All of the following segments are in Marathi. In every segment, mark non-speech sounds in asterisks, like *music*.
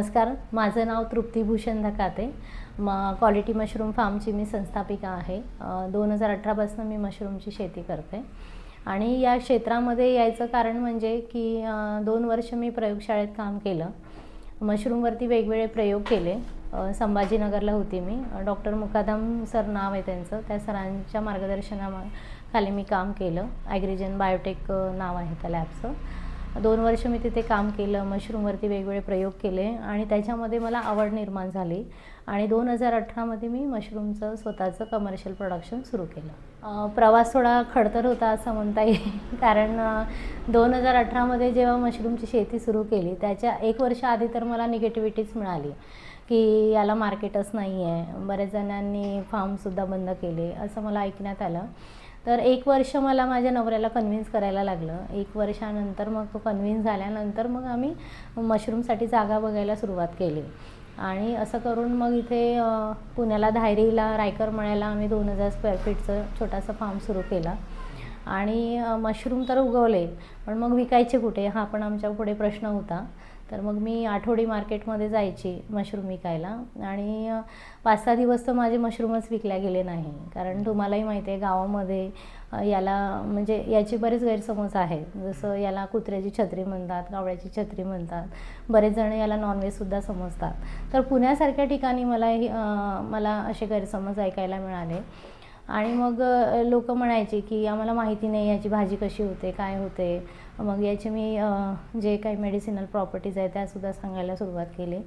नमस्कार. माझं नाव तृप्ती भूषण धकाते. म क्वालिटी मशरूम फार्मची मी संस्थापिका आहे. दोन हजार अठरापासून मी मशरूमची शेती करते. आणि या क्षेत्रामध्ये यायचं कारण म्हणजे की दोन वर्ष मी प्रयोगशाळेत काम केलं. मशरूमवरती वेगवेगळे प्रयोग केले. संभाजीनगरला होती मी. डॉक्टर मुकादम सर नाव आहे त्यांचं. त्या सरांच्या मार्गदर्शनाखाली मी काम केलं. ॲग्रिजन बायोटेक नाव आहे त्या लॅबचं. दोन वर्ष मी तिथे काम केलं मशरूमवरती वेगवेगळे प्रयोग केले आणि त्याच्यामध्ये मला आवड निर्माण झाली. आणि दोन हजार अठरामध्ये मी मशरूमचं स्वतःचं कमर्शियल प्रोडक्शन सुरू केलं. प्रवास थोडा खडतर होता असं म्हणता येईल. *laughs* कारण दोन हजार अठरामध्ये जेव्हा मशरूमची शेती सुरू केली त्याच्या एक वर्ष आधी तर मला निगेटिव्हिटीच मिळाली की याला मार्केटच नाही आहे बऱ्याच जणांनी फार्मसुद्धा बंद केले असं मला ऐकण्यात आलं. तर एक वर्ष मला माझ्या नवऱ्याला कन्व्हिन्स करायला लागलं. एक वर्षानंतर मग तो कन्व्हिन्स झाल्यानंतर मग आम्ही मशरूमसाठी जागा बघायला सुरुवात केली. आणि असं करून मग इथे पुण्याला धायरीला रायकर मळ्याला आम्ही दोन हजार स्क्वेअर फीटचं छोटासा फार्म सुरू केला. आणि मशरूम तर उगवले पण मग विकायचे कुठे? हा पण आमच्या पुढे प्रश्न होता. तर मग मी आठवडी मार्केटमध्ये जायची मशरूम विकायला. आणि पाच सहा दिवस तर माझे मशरूमच विकल्या गेले नाही. कारण तुम्हालाही माहिती आहे गावामध्ये याला म्हणजे याचे बरेच गैरसमज आहेत. जसं याला कुत्र्याची छत्री म्हणतात कावळ्याची छत्री म्हणतात. बरेच जण याला नॉनव्हेजसुद्धा समजतात. तर पुण्यासारख्या ठिकाणी मला हे, मला असे गैरसमज ऐकायला मिळाले. आणि मग लोक म्हणायचे की आम्हाला माहिती नाही याची भाजी कशी होते काय होते? मग याचे मी जे काही मेडिसिनल प्रॉपर्टीज आहेत त्यासुद्धा सांगायला सुरुवात केली.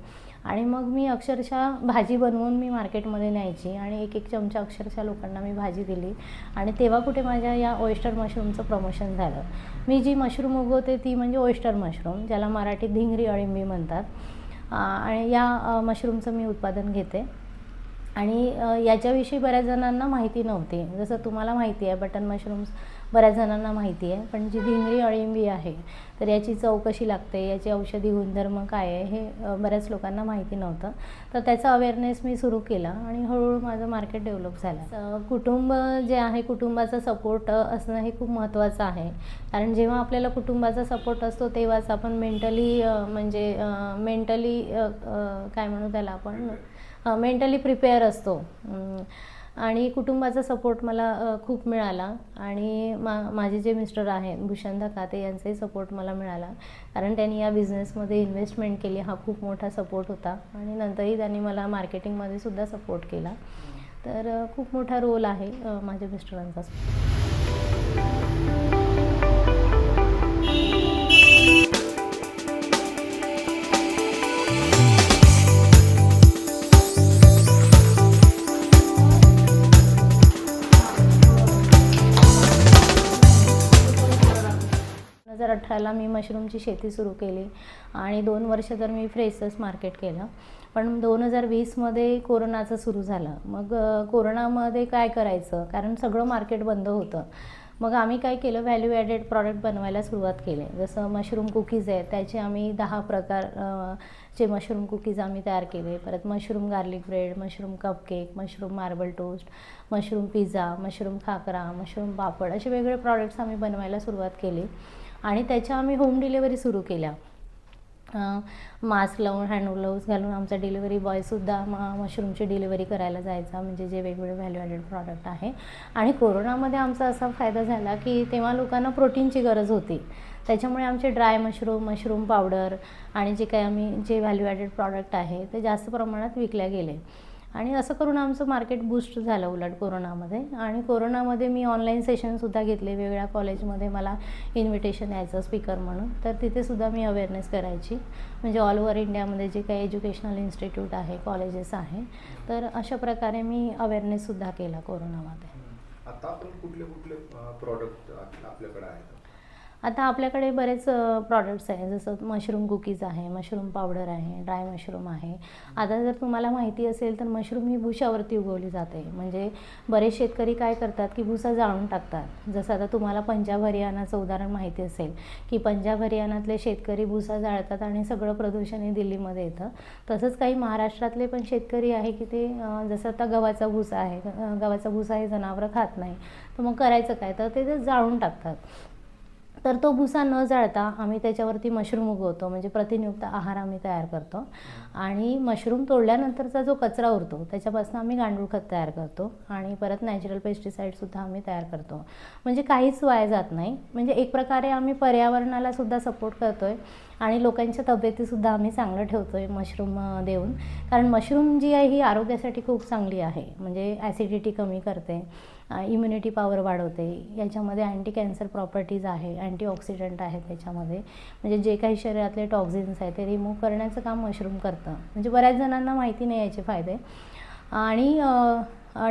आणि मग मी अक्षरशः भाजी बनवून मी मार्केटमध्ये न्यायची आणि एक एक चमचा अक्षरशः लोकांना मी भाजी दिली. आणि तेव्हा कुठे माझ्या या ओयस्टर मशरूमचं प्रमोशन झालं. मी जी मशरूम उगवते ती म्हणजे ओयस्टर मशरूम ज्याला मराठीत धिंगरी अळिंबी म्हणतात. आणि या मशरूमचं मी उत्पादन घेते. आणि याच्याविषयी बऱ्याच जणांना माहिती नव्हती. जसं तुम्हाला माहिती आहे बटन मशरूम्स बऱ्याच जणांना माहिती आहे पण जी धिंगरी अळिंबी आहे तर याची चव कशी लागते याची औषधी गुणधर्म काय आहे हे बऱ्याच लोकांना माहिती नव्हतं. तर त्याचा अवेअरनेस मी सुरू केला आणि हळूहळू माझं मार्केट डेव्हलप झालं. कुटुंब जे आहे कुटुंबाचा सपोर्ट असणं हे खूप महत्त्वाचं आहे. कारण जेव्हा आपल्याला कुटुंबाचा सपोर्ट असतो तेव्हाच आपण मेंटली म्हणजे मेंटली काय म्हणू त्याला आपण? मेंटली प्रिपेअर असतो. आणि कुटुंबाचा सपोर्ट मला खूप मिळाला. आणि मा माझे जे मिस्टर आहेत भूषण धकाते यांचाही सपोर्ट मला मिळाला. कारण त्यांनी या बिझनेसमध्ये इन्व्हेस्टमेंट केली. हा खूप मोठा सपोर्ट होता. आणि नंतरही त्यांनी मला मार्केटिंगमध्ये सुद्धा सपोर्ट केला. तर खूप मोठा रोल आहे माझ्या मिस्टरांचा. अठराला मी मशरूमची शेती सुरू केली आणि दोन वर्ष तर मी फ्रेशच मार्केट केलं. पण दोन हजार वीसमध्ये कोरोनाचं सुरू झालं. मग कोरोनामध्ये काय करायचं? कारण सगळं मार्केट बंद होतं. मग आम्ही काय केलं? व्हॅल्यू ॲडेड प्रॉडक्ट बनवायला सुरुवात केली. जसं मशरूम कुकीज आहेत त्याचे आम्ही दहा प्रकार चे मशरूम कुकीज आम्ही तयार केले. परत mushroom garlic bread mushroom cupcake mushroom marble toast mushroom pizza mushroom khakra mushroom papad असे वेगवेगळे प्रॉडक्ट्स आम्ही बनवायला सुरुवात केली. आणि त्याच्या आम्ही होम डिलेवरी सुरू केल्या. मास्क लावून हँड ग्लोव्ज घालून आमचा डिलिव्हरी बॉयसुद्धा म मशरूमची डिलिव्हरी करायला जायचा. म्हणजे जे वेगवेगळे व्हॅल्यू ॲडेड प्रॉडक्ट आहे. आणि कोरोनामध्ये आमचा असा फायदा झाला की तेव्हा लोकांना प्रोटीनची गरज होती. त्याच्यामुळे आमचे ड्राय मशरूम मशरूम पावडर आणि जे काही आम्ही जे व्हॅल्यू ॲडेड प्रॉडक्ट आहे ते जास्त प्रमाणात विकल्या गेले. आणि असं करून आमचं मार्केट बूस्ट झालं उलट कोरोनामध्ये. आणि कोरोनामध्ये मी ऑनलाईन सेशनसुद्धा घेतले वेगळ्या कॉलेजमध्ये मला इन्व्हिटेशन यायचं स्पीकर म्हणून. तर तिथेसुद्धा मी अवेअरनेस करायची. म्हणजे ऑल ओव्हर इंडियामध्ये जे काही एज्युकेशनल इन्स्टिट्यूट आहे कॉलेजेस आहे तर अशा प्रकारे मी अवेअरनेससुद्धा केला कोरोनामध्ये. आता आपण कुठले कुठले प्रॉडक्ट आपल्याकडे आहेत? आता आपल्याकडे बरेच प्रॉडक्ट्स आहे जसं मशरूम कुकीज आहे मशरूम पावडर आहे ड्राय मशरूम आहे. आता जर तुम्हाला माहिती असेल तर मशरूम ही भुशावरती उगवली जाते. म्हणजे बरेच शेतकरी काय करतात की भुसा जाळून टाकतात. जसं आता तुम्हाला पंजाब हरियाणाचं उदाहरण माहिती असेल की पंजाब हरियाणातले शेतकरी भुसा जाळतात आणि सगळं प्रदूषण हे दिल्लीमध्ये येतं. तसंच काही महाराष्ट्रातले पण शेतकरी आहे की ते जसं आता गव्हाचा भुसा आहे. गव्हाचा भुसा हे जनावरं खात नाही. तर मग करायचं काय? तर ते ते जाळून टाकतात. तर तो भुसा न जाळता आम्ही त्याच्यावरती मशरूम उगवतो म्हणजे प्रतिनियुक्त आहार आम्ही तयार करतो. आणि मशरूम तोडल्यानंतरचा जो कचरा उरतो त्याच्यापासून आम्ही गांडूळ खत तयार करतो आणि परत नॅचरल पेस्टिसाईडसुद्धा आम्ही तयार करतो. म्हणजे काहीच वाया जात नाही. म्हणजे एक प्रकारे आम्ही पर्यावरणाला सुद्धा सपोर्ट करतो आहे आणि लोकांच्या तब्येतीसुद्धा आम्ही चांगलं ठेवतो आहे मशरूम देऊन. कारण मशरूम जी आहे ही आरोग्यासाठी खूप चांगली आहे. म्हणजे ॲसिडिटी कमी करते. इम्युनिटी पॉवर वाढवते. याच्यामध्ये अँटी कॅन्सर प्रॉपर्टीज आहे अँटीऑक्सिडंट आहे त्याच्यामध्ये. म्हणजे जे काही शरीरातले टॉक्झिन्स आहेत ते रिमूव्ह करण्याचं काम मशरूम करतं. म्हणजे बऱ्याच जणांना माहिती नाही याचे फायदे. आणि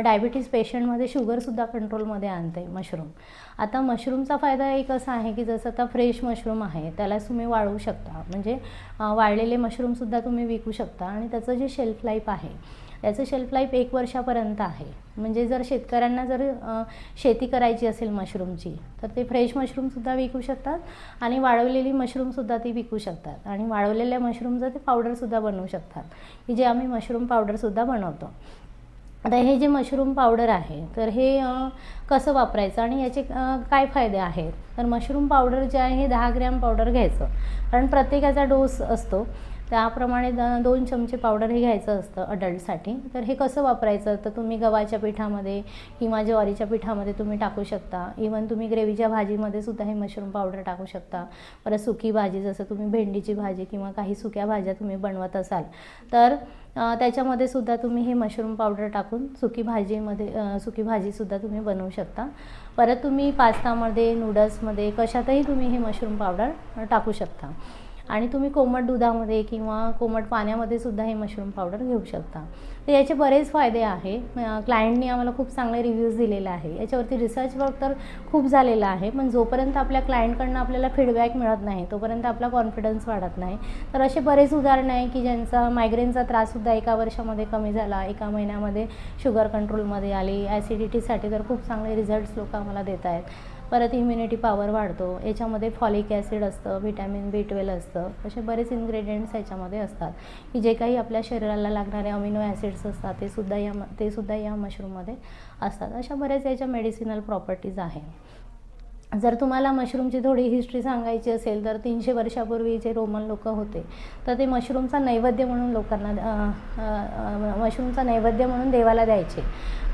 डायबिटीज पेशंटमध्ये शुगरसुद्धा कंट्रोलमध्ये आणते मशरूम आता मशरूमचा फायदा एक असा आहे की जसं आता फ्रेश मशरूम आहे त्यालाच तुम्ही वाळवू शकता. म्हणजे वाळलेले मशरूमसुद्धा तुम्ही विकू शकता आणि त्याचं जे शेल्फ लाईफ आहे त्याचं शेल्फ लाईफ एक वर्षापर्यंत आहे. म्हणजे जर शेतकऱ्यांना जर शेती करायची असेल मशरूमची तर ते फ्रेश मशरूमसुद्धा विकू शकतात आणि वाळवलेली मशरूमसुद्धा ती विकू शकतात. आणि वाळवलेल्या मशरूमचं ते पावडरसुद्धा बनवू शकतात. की जे आम्ही मशरूम पावडरसुद्धा बनवतो. आता हे जे मशरूम पावडर आहे तर हे कसं वापरायचं आणि याचे काय फायदे आहेत? तर मशरूम पावडर जे आहे हे दहा ग्रॅम पावडर घ्यायचं. कारण प्रत्येकाचा डोस असतो. त्याप्रमाणे द दोन चमचे पावडर हे घ्यायचं असतं अडल्टसाठी तर हे कसं वापरायचं? तर तुम्ही गव्हाच्या पिठामध्ये किंवा ज्वारीच्या पिठामध्ये तुम्ही टाकू शकता. इवन तुम्ही ग्रेव्हीच्या भाजीमध्ये सुद्धा हे मशरूम पावडर टाकू शकता. परत सुकी भाजी जसं तुम्ही भेंडीची भाजी किंवा काही सुक्या भाज्या तुम्ही बनवत असाल. तर त्याच्यामध्ये सुद्धा तुम्ही हे मशरूम पावडर टाकून सुकी भाजीमध्ये सुकी भाजीसुद्धा तुम्ही बनवू शकता. परत तुम्ही पास्तामध्ये नूडल्समध्ये कशातही तुम्ही हे मशरूम पावडर टाकू शकता. आणि तुम्ही कोमट दुधामध्ये किंवा कोमट पाण्यामध्ये सुद्धा हे मशरूम पावडर घेऊ शकता. तर याचे बरेच फायदे आहे. क्लायंटनी आम्हाला खूप चांगले रिव्ह्यूज दिलेले आहे. याच्यावरती रिसर्च वर्क तर खूप झालेला आहे. पण जोपर्यंत आपल्या क्लायंटकडनं आपल्याला फीडबॅक मिळत नाही तोपर्यंत आपला कॉन्फिडन्स वाढत नाही. तर असे बरेच उदाहरणं आहे की ज्यांचा मायग्रेनचा त्राससुद्धा एका वर्षामध्ये कमी झाला एका महिन्यामध्ये शुगर कंट्रोलमध्ये आली ॲसिडिटीसाठी तर खूप चांगले रिझल्ट्स लोक आम्हाला देत आहेत परत इम्युनिटी पॉवर वाढतो. याच्यामध्ये फॉलिक ॲसिड असतं व्हिटॅमिन बी ट्वेल्व असतं. असे बरेच इन्ग्रेडियंट्स याच्यामध्ये असतात. की जे काही आपल्या शरीराला लागणारे अमिनो ॲसिड्स असतात ते सुद्धा या ते सुद्धा या मशरूममध्ये असतात. अशा बऱ्याच याच्या मेडिसिनल प्रॉपर्टीज आहे. जर तुम्हाला मशरूमची थोडी हिस्ट्री सांगायची असेल तर तीनशे वर्षापूर्वी जे रोमन लोक होते तर ते मशरूमचा नैवेद्य म्हणून लोकांना मशरूमचा नैवेद्य म्हणून देवाला द्यायचे.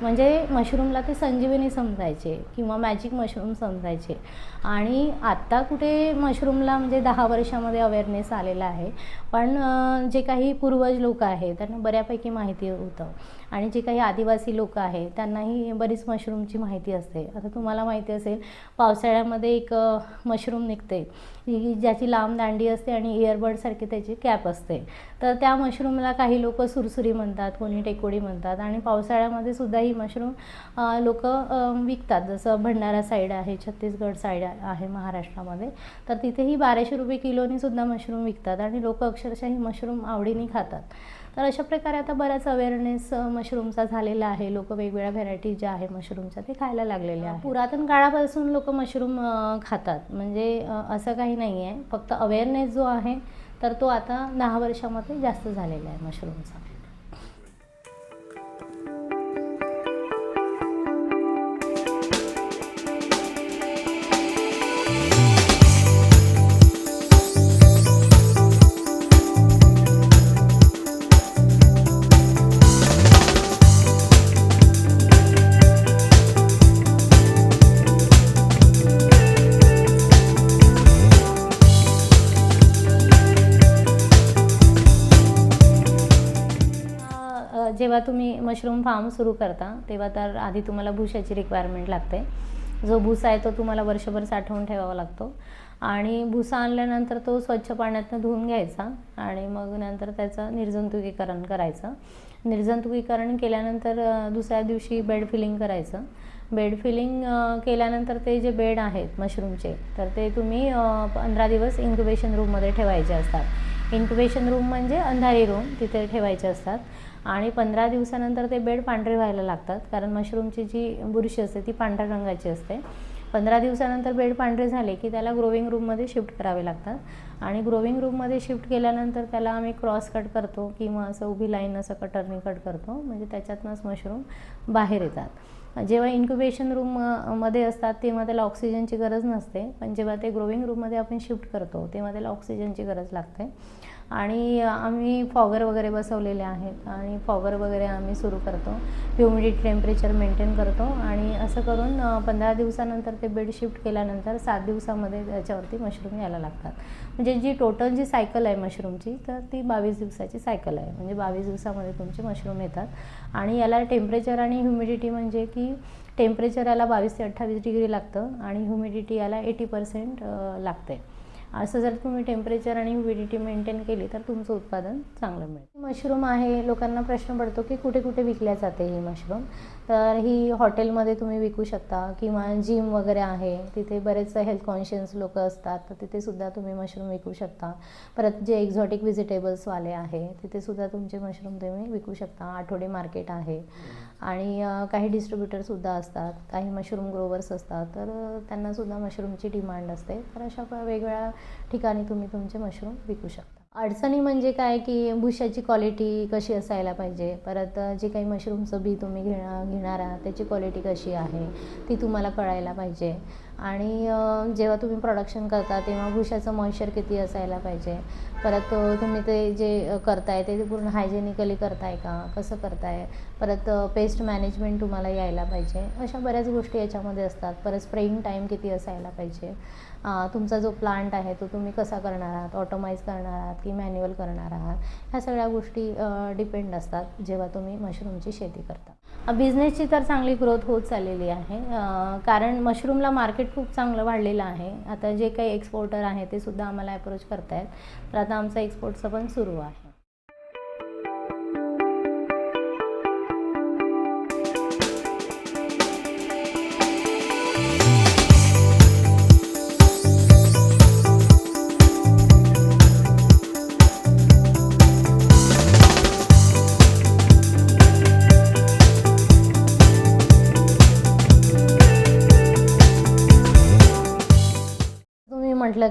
म्हणजे मशरूमला ते संजीवनी समजायचे किंवा मॅजिक मशरूम समजायचे. आणि आत्ता कुठे मशरूमला म्हणजे दहा वर्षामध्ये अवेअरनेस आलेला आहे. पण जे काही पूर्वज लोक आहेत त्यांना बऱ्यापैकी माहिती होतं. आणि जे काही आदिवासी लोक आहेत त्यांनाही बरीच मशरूमची माहिती असते. आता तुम्हाला माहिती असेल पावसाळ्यामध्ये एक मशरूम निघते. ज्याची लांब दांडी असते आणि इयरबडसारखी त्याची कॅप असते. तर त्या मशरूमला काही लोक सुरसुरी म्हणतात कोणी टेकोडी म्हणतात आणि पावसाळ्यामध्ये सुद्धा ही मशरूम लोक विकतात. जसं भंडारा साईड आहे छत्तीसगड साईड आहे महाराष्ट्रामध्ये तर तिथेही बाराशे रुपये किलोनी सुद्धा मशरूम विकतात आणि लोक अक्षरशः ही मशरूम आवडीने खातात. तर अशा प्रकारे आता बराच अवेअरनेस मशरूमचा झालेला आहे. लोक वेगवेगळ्या व्हेरायटी ज्या आहे मशरूमच्या ते खायला लागलेले आहे पुरातन काळापासून लोक मशरूम खातात. म्हणजे असं काही नाही आहे फक्त अवेअरनेस जो आहे तर तो आता दहा वर्षामध्ये जास्त झालेला आहे मशरूमचा जेव्हा तुम्ही मशरूम फार्म सुरू करता तेव्हा तर आधी तुम्हाला भुशाची रिक्वायरमेंट लागते. जो भुसा आहे तो तुम्हाला वर्षभर साठवून ठेवावा लागतो. आणि भुसा आणल्यानंतर तो स्वच्छ पाण्यातनं धुवून घ्यायचा आणि मग नंतर त्याचं निर्जंतुकीकरण करायचं. निर्जंतुकीकरण केल्यानंतर दुसऱ्या दिवशी बेड फिलिंग करायचं. बेड फिलिंग केल्यानंतर ते जे बेड आहेत मशरूमचे तर ते तुम्ही पंधरा दिवस इन्क्युबेशन रूममध्ये ठेवायचे असतात. इन्क्युबेशन रूम म्हणजे अंधारी रूम तिथे ठेवायचे असतात. आणि पंधरा दिवसानंतर ते बेड पांढरे व्हायला लागतात कारण मशरूमची जी बुरशी असते ती पांढऱ्या रंगाची असते. पंधरा दिवसानंतर बेड पांढरे झाले की त्याला ग्रोविंग रूममध्ये शिफ्ट करावे लागतात. आणि ग्रोविंग रूममध्ये शिफ्ट केल्यानंतर त्याला आम्ही क्रॉस कट करतो किंवा असं उभी लाईन असं कटरनी कट करतो म्हणजे त्याच्यातनंच मशरूम बाहेर येतात. जेव्हा इन्क्युबेशन रूममध्ये असतात तेव्हा त्याला ऑक्सिजनची गरज नसते पण जेव्हा ते ग्रोविंग रूममध्ये आपण शिफ्ट करतो तेव्हा त्याला ऑक्सिजनची गरज लागते. आणि आम्ही फॉगर वगैरे बसवलेले आहेत आणि फॉगर वगैरे आम्ही सुरू करतो. ह्युमिडिटी टेम्परेचर मेंटेन करतो आणि असं करून पंधरा दिवसानंतर ते बेड शिफ्ट केल्यानंतर सात दिवसामध्ये त्याच्यावरती मशरूम यायला लागतात. म्हणजे जी टोटल जी सायकल आहे मशरूमची तर ती बावीस दिवसाची सायकल आहे. म्हणजे बावीस दिवसामध्ये तुमचे मशरूम येतात. आणि याला टेम्परेचर आणि ह्युमिडिटी म्हणजे की टेम्परेचर याला बावीस ते अठ्ठावीस डिग्री लागतं आणि ह्युमिडिटी याला एटी पर्सेंट लागते. असं जर तुम्ही टेम्परेचर आणि ह्युमिडिटी मेंटेन केली तर तुमचं उत्पादन चांगलं मिळेल. मशरूम आहे लोकांना प्रश्न पडतो की कुठे कुठे विकल्या जाते ही मशरूम तर ही हॉटेलमध्ये तुम्ही विकू शकता किंवा जिम वगैरे आहे तिथे बरेच हेल्थ कॉन्शियस लोक असतात तर तिथेसुद्धा तुम्ही मशरूम विकू शकता. परत जे एक्झॉटिक व्हेजिटेबल्सवाले आहे तिथेसुद्धा तुमचे मशरूम तुम्ही विकू शकता. आठवडे मार्केट आहे. आणि काही डिस्ट्रीब्युटरसुद्धा असतात काही मशरूम ग्रोवर्स असतात तर त्यांनासुद्धा मशरूमची डिमांड असते. तर अशा वेगवेगळ्या ठिकाणी तुम्ही तुमचे मशरूम विकू शकता. अडचणी म्हणजे काय? की भुशाची क्वालिटी कशी असायला पाहिजे? परत जे काही मशरूमचं बी तुम्ही घेणार घेणार आहात त्याची क्वालिटी कशी आहे? ती तुम्हाला कळायला पाहिजे. आणि जेव्हा तुम्ही प्रोडक्शन करता तेव्हा भुशाचं मॉइश्चर किती असायला पाहिजे? परत तुम्ही ते जे करताय ते पूर्ण हायजेनिकली करताय का? कसं करताय? परत पेस्ट मॅनेजमेंट तुम्हाला यायला पाहिजे? अशा बऱ्याच गोष्टी याच्यामध्ये असतात. परत स्प्रेइंग टाईम किती असायला पाहिजे? तुमचा जो प्लांट आहे तो तुम्ही कसा करणार आहात? ऑटोमाइज करणार आहात की मॅन्युअल करणार आहात? ह्या सगळ्या गोष्टी डिपेंड असतात जेव्हा तुम्ही मशरूमची शेती करता. बिझनेसची तर चांगली ग्रोथ होत चाललेली आहे. कारण मशरूमला मार्केट खूप चांगलं वाढलेलं आहे. आता जे काही एक्सपोर्टर आहे ते सुद्धा आम्हाला अप्रोच करतायत. तर आता आमचा एक्सपोर्टचं पण सुरू आहे.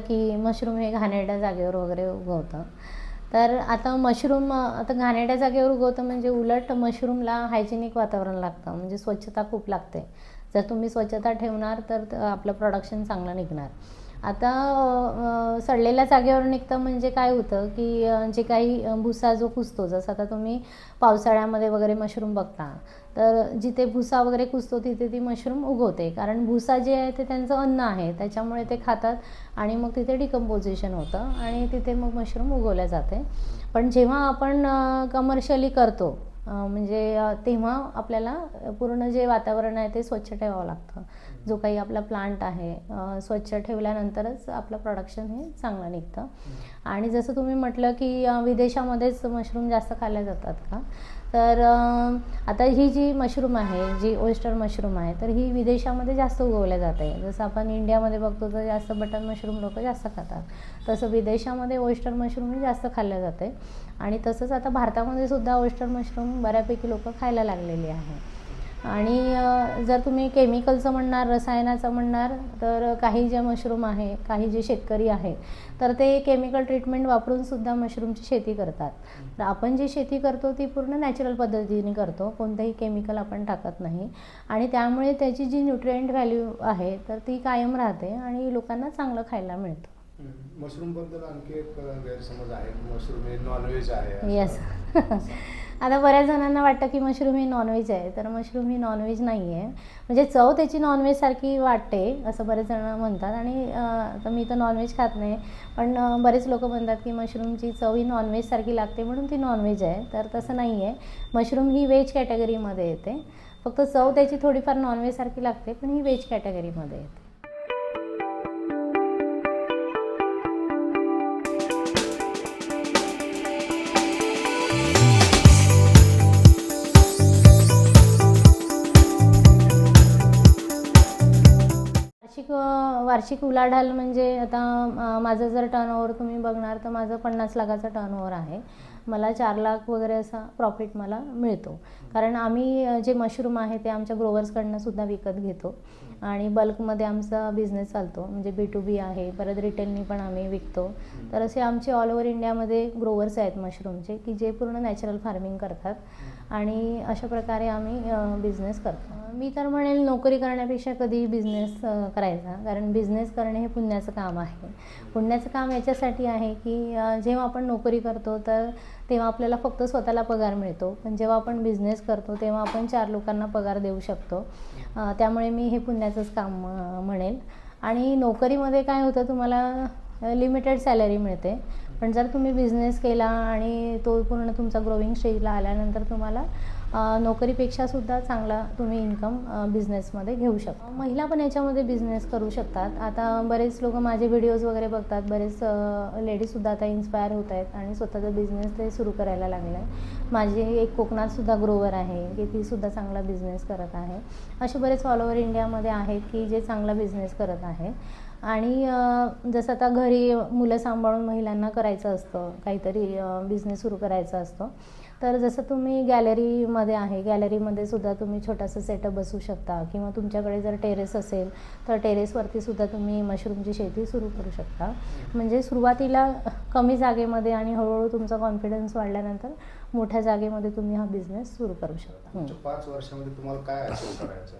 की मशरूम हे घाणेरड्या जागेवर वगैरे उगवतं. तर आता मशरूम आता घाणेरड्या जागेवर उगवतं म्हणजे उलट मशरूमला हायजेनिक वातावरण लागतं म्हणजे स्वच्छता खूप लागते. जर तुम्ही स्वच्छता ठेवणार तर आपलं प्रोडक्शन चांगलं निघणार. आता सडलेल्या जागेवर निघतं म्हणजे काय होतं की जे काही भुसा जो कुसतो जसं आता तुम्ही पावसाळ्यामध्ये वगैरे मशरूम बघता तर जिथे भुसा वगैरे कुसतो तिथे ती मशरूम उगवते. कारण भुसा जे आहे ते त्यांचं अन्न आहे त्याच्यामुळे ते खातात आणि मग तिथे डिकम्पोजिशन होतं आणि तिथे मग मशरूम उगवल्या जाते. पण जेव्हा आपण कमर्शियली करतो म्हणजे तेव्हा आपल्याला पूर्ण जे वातावरण आहे ते स्वच्छ ठेवावं लागतं. जो काही आपला प्लांट आहे स्वच्छ ठेवल्यानंतरच आपलं प्रोडक्शन हे चांगलं निघतं. आणि जसं तुम्ही म्हटलं की विदेशामध्येच मशरूम जास्त खाल्ल्या जातात का? तर आता ही जी मशरूम आहे जी ओयस्टर मशरूम आहे तर ही विदेशामध्ये जास्त उगवल्या जाते. जसं आपण इंडियामध्ये बघतो तर जास्त बटन मशरूम लोक जास्त खातात. तसं विदेशामध्ये ओयस्टर मशरूम जास्त खाल्ल्या जाते. आणि तसंच आता भारतामध्ये सुद्धा ओयस्टर मशरूम बऱ्यापैकी लोक खायला लागलेली आहे. आणि जर तुम्ही केमिकलचं म्हणणार रसायनाचं म्हणणार तर काही जे मशरूम आहे काही जे शेतकरी आहे तर ते केमिकल ट्रीटमेंट वापरून सुद्धा मशरूमची शेती करतात. तर आपण जी शेती करतो ती पूर्ण नॅचरल पद्धतीने करतो कोणतंही केमिकल आपण टाकत नाही. आणि त्यामुळे त्याची जी न्यूट्रिएंट व्हॅल्यू आहे तर ती कायम राहते आणि लोकांना चांगलं खायला मिळतं. मशरूमबद्दल आणखी एक गैरसमज आहे मशरूम हे नॉनव्हेज आहे. येस *laughs* आता बऱ्याच जणांना वाटतं की मशरूम ही नॉनव्हेज आहे. तर मशरूम ही नॉनव्हेज नाही आहे म्हणजे चव त्याची नॉनव्हेजसारखी वाटते असं बरेच जण म्हणतात. आणि तर मी तर नॉनव्हेज खात नाही. पण बरेच लोक म्हणतात की मशरूमची चव ही नॉनव्हेजसारखी लागते म्हणून ती नॉनव्हेज आहे. तर तसं नाही आहे मशरूम ही व्हेज कॅटेगरीमध्ये येते. फक्त चव त्याची थोडीफार नॉनव्हेजसारखी लागते पण ही व्हेज कॅटेगरीमध्ये येते. वार्षिक उलाढाल म्हणजे आता माझं जर टर्नओव्हर तुम्ही बघणार तर माझं पन्नास लाखाचं टर्नओव्हर आहे. मला चार लाख वगैरे असा प्रॉफिट मला मिळतो. कारण आम्ही जे मशरूम आहे ते आमच्या ग्रोवर्सकडनं सुद्धा विकत घेतो. आणि बल्कमध्ये आमचा बिझनेस चालतो. म्हणजे बी टू बी आहे परत रिटेलनी पण आम्ही विकतो. तर असे आमचे ऑल ओव्हर इंडियामध्ये ग्रोवर्स आहेत मशरूमचे की जे पूर्ण नॅचरल फार्मिंग करतात. आणि अशा प्रकारे आम्ही बिझनेस करतो. मी तर म्हणेल नोकरी करण्यापेक्षा कधी बिझनेस करायचा. कारण बिझनेस करणे हे पुण्याचं काम आहे. पुण्याचं काम याच्यासाठी आहे की जेव्हा आपण नोकरी करतो तर तेव्हा आपल्याला फक्त स्वतःला पगार मिळतो. पण जेव्हा आपण बिझनेस करतो तेव्हा आपण चार लोकांना पगार देऊ शकतो. त्यामुळे मी हे पुण्याचंच काम म्हणेल. आणि नोकरीमध्ये काय होतं तुम्हाला लिमिटेड सॅलरी मिळते. पण जर तुम्ही बिझनेस केला आणि तो पूर्ण तुमचा ग्रोविंग स्टेजला आल्यानंतर तुम्हाला नोकरीपेक्षासुद्धा नोकरीपेक्षा सुद्धा चांगला तुम्ही इन्कम बिझनेसमध्ये घेऊ शकता. महिला पण याच्यामध्ये बिझनेस करू शकतात. आता बरेच लोक माझे व्हिडिओज वगैरे बघतात. बरेच लेडीजसुद्धा आता इन्स्पायर होत आहेत आणि स्वतःचा बिझनेस ते सुरू करायला लागलं आहे माझी एक कोकणातसुद्धा ग्रोवर आहे की तीसुद्धा चांगला बिझनेस करत आहे. असे बरेच ऑल ओव्हर इंडियामध्ये आहेत की जे चांगला बिझनेस करत आहे. आणि जसं आता घरी मुलं सांभाळून महिलांना करायचं असतं काहीतरी बिझनेस सुरू करायचा असतो. तर जसं तुम्ही गॅलरीमध्ये आहे गॅलरीमध्ये सुद्धा तुम्ही छोटासा सेटअप बसवू शकता किंवा तुमच्याकडे जर टेरेस असेल तर टेरेसवरती सुद्धा तुम्ही मशरूमची शेती सुरू करू शकता. म्हणजे सुरुवातीला कमी जागेमध्ये आणि हळूहळू तुमचा कॉन्फिडन्स वाढल्यानंतर मोठ्या जागेमध्ये तुम्ही हा बिझनेस सुरू करू शकता. पाच वर्षामध्ये तुम्हाला काय करायचं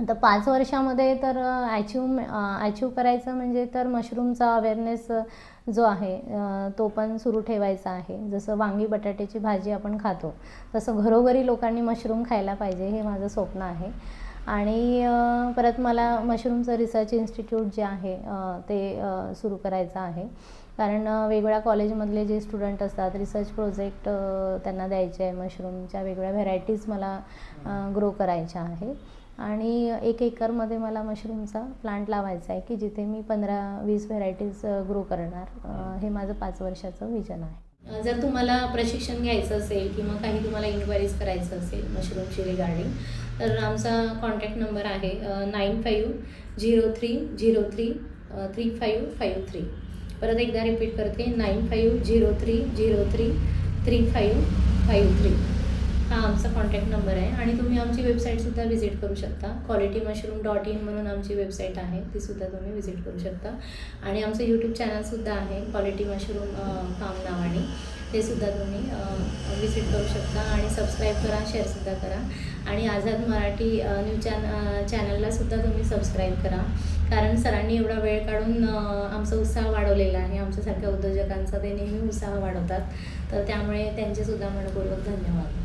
आता पाच वर्षामध्ये तर ॲचिव ॲचिव करायचं म्हणजे तर मशरूमचा अवेअरनेस जो आहे तो पण सुरू ठेवायचा आहे. जसं वांगी बटाट्याची भाजी आपण खातो तसं घरोघरी लोकांनी मशरूम खायला पाहिजे हे माझं स्वप्न आहे. आणि परत मला मशरूमचं रिसर्च इन्स्टिट्यूट जे आहे ते सुरू करायचं आहे. कारण वेगवेगळ्या कॉलेजमधले जे स्टुडंट असतात रिसर्च प्रोजेक्ट त्यांना द्यायचे आहे मशरूमच्या वेगवेगळ्या व्हेरायटीज मला ग्रो करायच्या आहे. आणि एक एकरमध्ये मला मशरूमचा प्लांट लावायचा आहे की जिथे मी पंधरा वीस व्हेरायटीज ग्रो करणार. हे माझं पाच वर्षाचं विजन आहे. जर तुम्हाला प्रशिक्षण घ्यायचं असेल किंवा काही तुम्हाला इन्क्वायरीज करायचं असेल मशरूमची रिगार्डिंग तर आमचा कॉन्टॅक्ट नंबर आहे nine five zero three zero three three five five three परत एकदा रिपीट करते nine five zero three zero three three five five three हा आमचा कॉन्टॅक्ट नंबर आहे. आणि तुम्ही आमची वेबसाईटसुद्धा व्हिजिट करू शकता. क्वालिटी मशरूम डॉट इन म्हणून आमची वेबसाईट आहे. तीसुद्धा तुम्ही व्हिजिट करू शकता. आणि आमचं यूट्यूब चॅनलसुद्धा आहे. क्वालिटी मशरूम फार्म नावाने. ते सुद्धा तुम्ही व्हिजिट करू शकता. आणि सबस्क्राईब करा शेअरसुद्धा करा. आणि आझाद मराठी न्यूज चॅन चॅनललासुद्धा तुम्ही सबस्क्राईब करा. कारण सरांनी एवढा वेळ काढून आमचा उत्साह वाढवलेला आहे. आमच्यासारख्या उद्योजकांचा ते नेहमी उत्साह वाढवतात. तर त्यामुळे त्यांचेसुद्धा मनपूर्वक धन्यवाद.